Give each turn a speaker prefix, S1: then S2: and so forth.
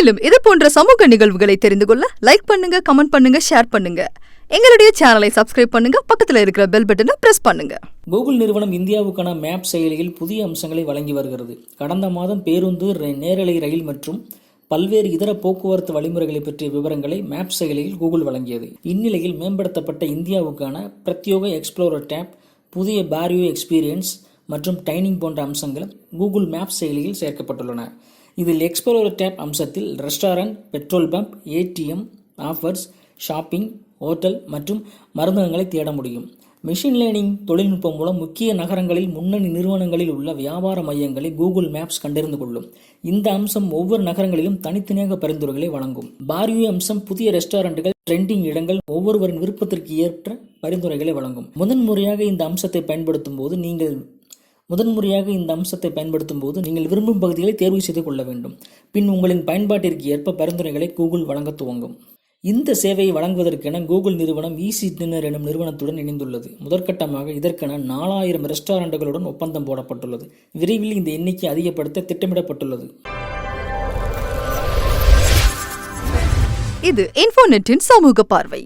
S1: மேலும் இது போன்ற சமூக நிகழ்வுகளை தெரிந்து கொள்ள லைக் பண்ணுங்க கமெண்ட் பண்ணுங்க ஷேர் பண்ணுங்க. எங்களுடைய சேனலை சப்ஸ்கிரைப் பண்ணுங்க பக்கத்தில் இருக்கிற பெல் பட்டனை பிரஸ் பண்ணுங்க.
S2: கூகுள் நிறுவனம் இந்தியாவுக்கான மேப் செயலியில் புதிய அம்சங்களை வழங்கி வருகிறது. கடந்த மாதம் பேருந்து நேரலை ரயில் மற்றும் பல்வேறு இதர போக்குவரத்து வழிமுறைகளை பற்றிய விவரங்களை மேப் செயலியில் கூகுள் வழங்கியது. இந்நிலையில் மேம்படுத்தப்பட்ட இந்தியாவுக்கான பிரத்யோக எக்ஸ்ப்ளோரர் டேப் புதிய பாரியோ எக்ஸ்பீரியன்ஸ் மற்றும் டைனிங் போன்ற அம்சங்கள் கூகுள் மேப் செயலியில் சேர்க்கப்பட்டுள்ளன. இதில் எக்ஸ்ப்ளோர் டேப் அம்சத்தில் restaurant petrol pump ATM offers shopping hotel மற்றும் மருந்தகங்களை தேட முடியும். மிஷின் லேர்னிங் தொழில்நுட்பம் மூலம் முக்கிய நகரங்களில் முன்னணி நிறுவனங்களில் உள்ள வியாபார மையங்களை கூகுள் மேப்ஸ் கண்டறிந்து கொள்ளும். இந்த அம்சம் ஒவ்வொரு நகரங்களிலும் தனித்தனியாக பரிந்துரைகளை வழங்கும். பார்வியூ அம்சம் புதிய ரெஸ்டாரண்ட்டுகள் ட்ரெண்டிங் இடங்கள் ஒவ்வொருவரின் விருப்பத்திற்கு ஏற்ற பரிந்துரைகளை வழங்கும். முதன்முறையாக இந்த அம்சத்தை பயன்படுத்தும் போது நீங்கள் முதன்முறையாக இந்த அம்சத்தை பயன்படுத்தும் போது நீங்கள் விரும்பும் பகுதிகளை தேர்வு செய்து கொள்ள வேண்டும். பின் உங்களின் பயன்பாட்டிற்கு ஏற்ப பரிந்துரைகளை கூகுள் வழங்க துவங்கும். இந்த சேவையை வழங்குவதற்கென கூகுள் நிறுவனம் ஈசி டின்னர் எனும் நிறுவனத்துடன் இணைந்துள்ளது. முதற்கட்டமாக இதற்கென நாலாயிரம் ரெஸ்டாரண்ட்டுகளுடன் ஒப்பந்தம் போடப்பட்டுள்ளது. விரைவில் இந்த எண்ணிக்கை அதிகப்படுத்த திட்டமிடப்பட்டுள்ளது.
S1: இது இன்ஃபோநெட்டின் சமூக பார்வை.